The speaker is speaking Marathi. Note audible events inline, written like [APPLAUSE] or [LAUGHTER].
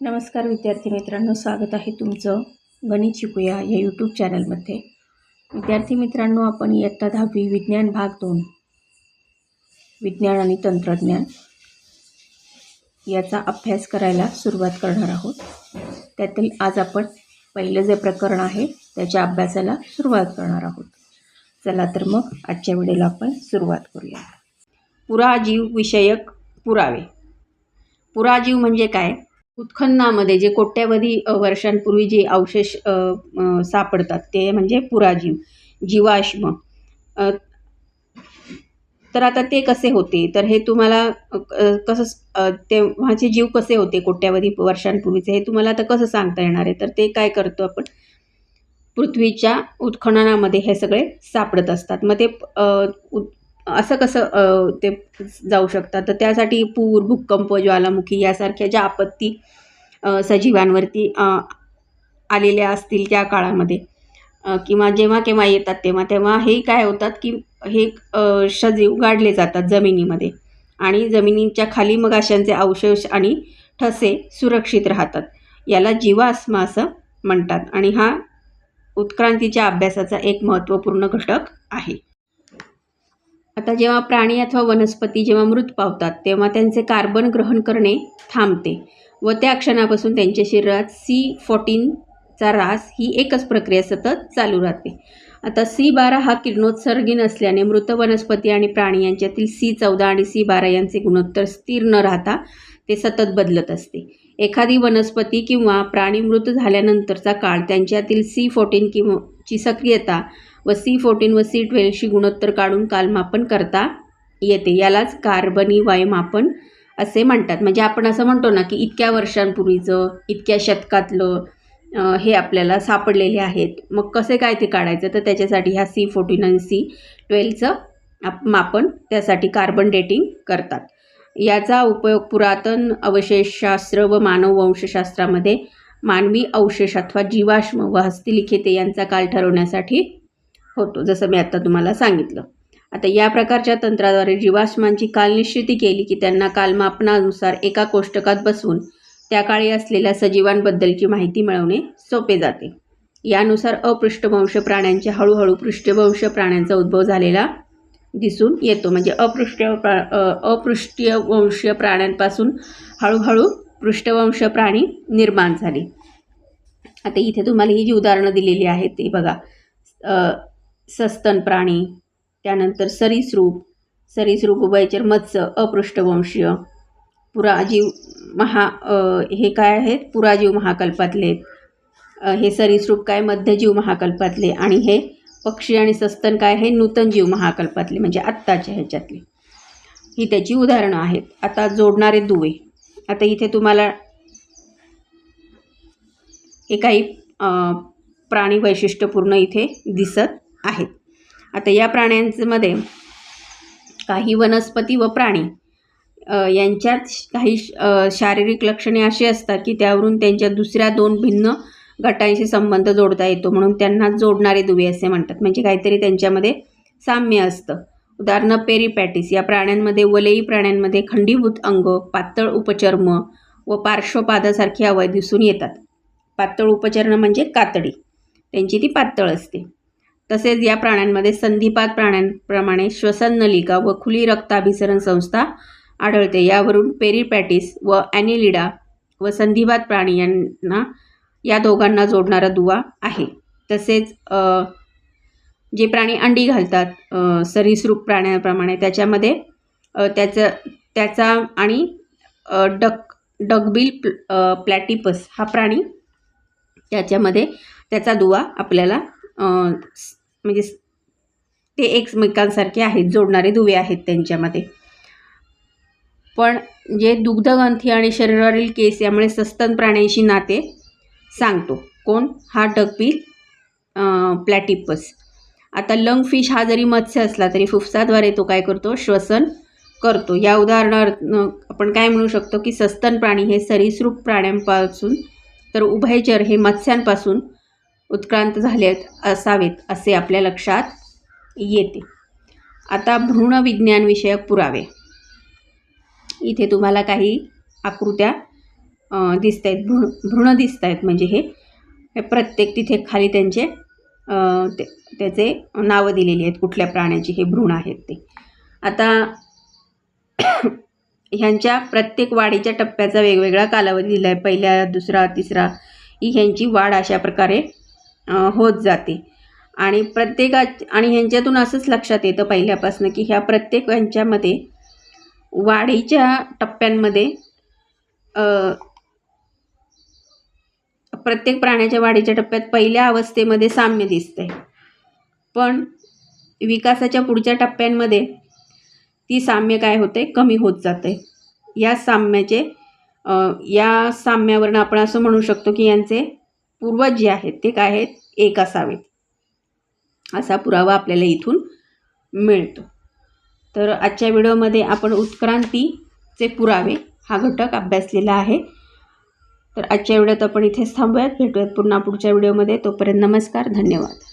नमस्कार विद्यार्थी मित्रांनो स्वागत आहे तुमचं गणित शिकूया या यूट्यूब चॅनलमध्ये विद्यार्थी मित्रांनो आपण इयत्ता दहावी विज्ञान भाग दोन विज्ञान आणि तंत्रज्ञान याचा अभ्यास करायला सुरुवात करणार आहोत. त्यातील आज आपण पहिलं जे प्रकरण आहे त्याच्या अभ्यासाला सुरुवात करणार आहोत. चला तर मग आजच्या व्हिडिओला आपण सुरुवात करूया. पुराजीव विषयक पुरावे. पुराजीव म्हणजे काय? उत्खननामध्ये जे कोट्यावधी वर्षांपूर्वी जे अवशेष सापडतात ते म्हणजे पुराजीव जीवाश्म. तर आता ते कसे होते? तर हे तुम्हाला कसं तेव्हाचे जीव कसे होते कोट्यावधी वर्षांपूर्वीचे? हे तुम्हाला आता कसं सांगता येणार आहे? तर ते काय करतो आपण? पृथ्वीच्या उत्खननामध्ये हे सगळे सापडत असतात. मग ते असं कसं ते जाऊ शकतात. तर त्यासाठी पूर भूकंप ज्वालामुखी यासारख्या ज्या आपत्ती सजीवांवरती आलेल्या असतील त्या काळामध्ये किंवा जेव्हा केव्हा येतात तेव्हा तेव्हा हे काय होतात की हे सजीव गाडले जातात जमिनीमध्ये आणि जमिनीच्या खाली मग अशांचे अवशेष आणि ठसे सुरक्षित राहतात. याला जीवास्मा असं म्हणतात आणि हा उत्क्रांतीच्या अभ्यासाचा एक महत्त्वपूर्ण घटक आहे. आता जेव्हा प्राणी अथवा वनस्पती जेव्हा मृत पावतात तेव्हा त्यांचे कार्बन ग्रहण करणे थांबते व त्या क्षणापासून त्यांच्या शरीरात सी फोर्टीनचा रास ही एकच प्रक्रिया सतत चालू राहते. आता सी बारा हा किरणोत्सर्गी नसल्याने मृत वनस्पती आणि प्राणी यांच्यातील सी चौदा आणि सी बारा यांचे गुणोत्तर स्थिर न राहता ते सतत बदलत असते. एखादी वनस्पती किंवा प्राणी मृत झाल्यानंतरचा काळ त्यांच्यातील सी फोर्टीन किंवा ची सक्रियता व सी फोर्टीन व सी ट्वेल्वशी गुणोत्तर काढून कालमापन करता येते. यालाच कार्बनी वायमापन असे म्हणतात. म्हणजे आपण असं म्हणतो ना की इतक्या वर्षांपूर्वीचं इतक्या शतकातलं हे आपल्याला सापडलेले आहेत. मग कसे काय ते काढायचं? तर त्याच्यासाठी ह्या सी फोर्टीन आणि सी ट्वेल्वचं आप मापन त्यासाठी कार्बन डेटिंग करतात. याचा उपयोग पुरातन अवशेषशास्त्र व मानव वंशशास्त्रामध्ये मानवी अवशेष अथवा जीवाश्म व हस्तिलिखिते यांचा काल ठरवण्यासाठी होतो जसं मी आत्ता तुम्हाला सांगितलं. आता या प्रकारच्या तंत्राद्वारे जीवाश्मांची कालनिश्चिती केली की त्यांना कालमापनानुसार एका कोष्टकात बसवून त्या काळी असलेल्या सजीवांबद्दलची माहिती मिळवणे सोपे जाते. यानुसार अपृष्ठवंश प्राण्यांच्या हळूहळू पृष्ठवंश प्राण्यांचा उद्भव झालेला दिसून येतो. म्हणजे अपृष्ठ प्रा अ, अपृष्ठवंशीय प्राण्यांपासून हळूहळू पृष्ठवंश प्राणी निर्माण झाले. आता इथे तुम्हाला ही जी उदाहरणं दिलेली आहेत ती बघा. सस्तन प्राणी त्यानंतर सरीसृप सरीसृप उभयचर मत्स्य अपृष्ठवंशीय पुराजीव महा हे काय आहेत? पुराजीव महाकल्पातले. हे सरीसृप काय? मध्यजीव महाकल्पातले. आणि हे पक्षी आणि सस्तन काय हे नूतन जीव महाकल्पातले म्हणजे आत्ताच्या ह्याच्यातले. ही त्याची उदाहरणं आहेत. आता जोडणारे दुवे. आता इथे तुम्हाला हे काही प्राणी वैशिष्ट्यपूर्ण इथे दिसत आहेत. आता या प्राण्यांमध्ये काही वनस्पती व प्राणी यांच्यात काही शारीरिक लक्षणे अशी असतात की त्यावरून त्यांच्या दुसऱ्या दोन भिन्न गटांशी संबंध जोडता येतो. म्हणून त्यांना जोडणारे दुवे असे म्हणतात. म्हणजे काहीतरी त्यांच्यामध्ये साम्य असतं. उदाहरणं पेरिपॅटिस. या प्राण्यांमध्ये वलयी प्राण्यांमध्ये खंडीभूत अंग पातळ उपचर्म व पार्श्वपादासारखे अवय दिसून येतात. पातळ उपचरण म्हणजे कातडी. त्यांची ती पातळ असते. तसेच या प्राण्यांमध्ये संधिपात प्राण्यांप्रमाणे श्वसन नलिका व खुली रक्ताभिसरण संस्था आढळते. यावरून पेरिपॅटिस व ॲनिलिडा व संधिपात प्राणी यांना या दोघांना जोडणारा दुवा आहे. तसेच जे प्राणी अंडी घालतात सरीसृप प्राण्याप्रमाणे त्याच्यामध्ये त्याचं त्याचा आणि डक डगबिल प्ल प्लॅटिपस हा प्राणी त्याच्यामध्ये त्याचा दुवा आपल्याला म्हणजे ते एकमेकांसारखे आहेत जोडणारे दुवे आहेत त्यांच्यामध्ये. पण जे दुग्धग्रंथी आणि शरीरावरील केस यामुळे सस्तन प्राण्यांशी नाते सांगतो. कोण? हा डगबिल प्लॅटिपस. आता लंग फिश हा जरी मत्स्य असला तरी फुफ्साद्वारे तो काय करतो? श्वसन करतो. या उदाहरणार्थ आपण काय म्हणू शकतो की सस्तन प्राणी हे सरीसृप प्राण्यांपासून तर उभयचर हे मत्स्यांपासून उत्क्रांत झाले असावेत असे आपल्या लक्षात येते. आता भ्रूणविज्ञानविषयक पुरावे. इथे तुम्हाला काही आकृत्या दिसत आहेत भ्रूण भ्रूण दिसत आहेत म्हणजे हे. प्रत्येक तिथे खाली त्यांचे ते त्याचे नावं दिलेली आहेत. कुठल्या प्राण्याची हे भ्रूण आहेत ते. आता [COUGHS] ह्यांच्या प्रत्येक वाढीच्या टप्प्याचा वेगवेगळा कालावधी दिला आहे पहिल्या दुसरा तिसरा ही ह्यांची वाढ अशा प्रकारे होत जाते. आणि प्रत्येका आणि ह्यांच्यातून असंच लक्षात येतं पहिल्यापासून की ह्या प्रत्येक ह्यांच्यामध्ये वाढीच्या टप्प्यांमध्ये प्रत्येक प्राण्याच्या वाढीच्या टप्प्यात पहिल्या अवस्थेमध्ये साम्य दिसतंय. पण विकासाच्या पुढच्या टप्प्यांमध्ये ती साम्य काय होते कमी होत जाते या साम्याचे या साम्यावरनं आपण असं म्हणू शकतो की यांचे पूर्वज जे आहेत ते काय आहेत? एक असावेत. असा पुरावा आपल्याला इथून मिळतो. तर आजच्या व्हिडिओमध्ये आपण उत्क्रांतीचे पुरावे हा घटक अभ्यासलेला आहे. तर आजच्या व्हिडिओत आपण इथेच थांबूयात. भेटूयात पुन्हा पुढच्या व्हिडिओमध्ये. तोपर्यंत नमस्कार धन्यवाद.